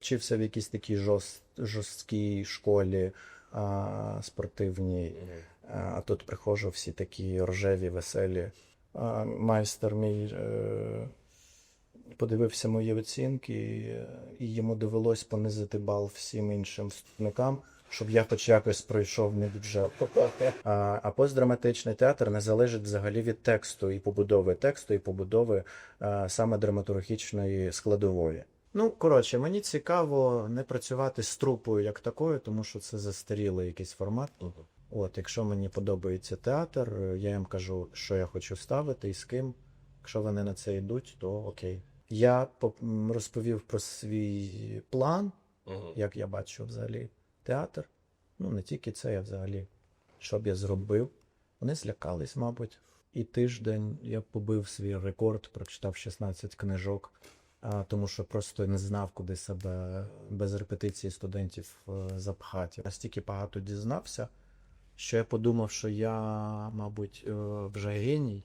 Вчився в якійсь такій жорст, жорсткій школі а, спортивній, а, а тут приходжу всі такі рожеві, веселі. А, майстер мій е, подивився мої оцінки, і, і йому довелось понизити бал всім іншим вступникам, щоб я хоч якось пройшов не бюджет. А, а постдраматичний театр не залежить взагалі від тексту і побудови тексту, і побудови а, саме драматургічної складової. Ну, коротше, мені цікаво не працювати з трупою як такою, тому що це застарілий якийсь формат. От, якщо мені подобається театр, я їм кажу, що я хочу ставити і з ким. Якщо вони на це йдуть, то окей. Я розповів про свій план, як я бачу взагалі театр. Ну, не тільки це, я взагалі, що б я зробив. Вони злякались, мабуть. І тиждень я побив свій рекорд, прочитав 16 книжок, тому що просто не знав, куди себе без репетиції студентів е, запхати. Настільки багато дізнався, що я подумав, що я, мабуть, е, вже геній.